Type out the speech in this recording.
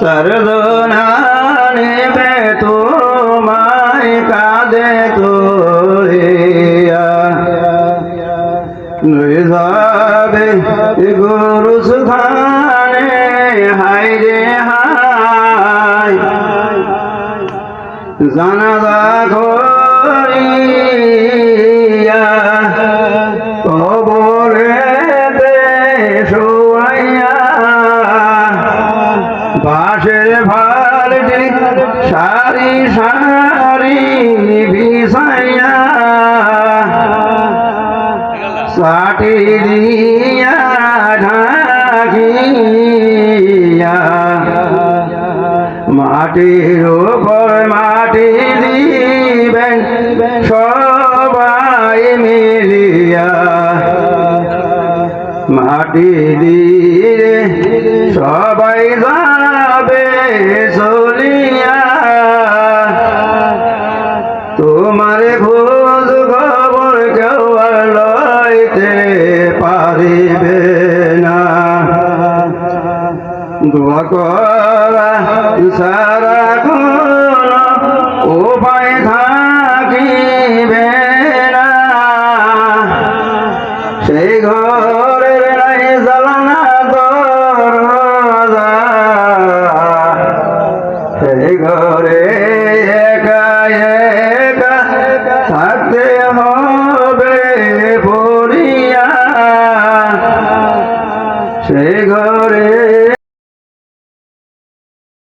সরদনা নেবে তোমায় কাঁদে তোরিয়া নই যাবে গুরু সুধানে হাই রে হাই করিয়া সারি সারি বিছাইয়া সাটি দিয়া ঢাকিয়া। মাটির উপর মাটি দিবেন সবাই মিলিয়া। মাটি দিয়ে সবাই যাবে দোয়া করা ইশারা করো উপায় থাকিবে না সেই ঘরের নাই জ্বালানা দরজা সেই ঘরে একা একা থাকতে হবে পড়িয়া। ঘরে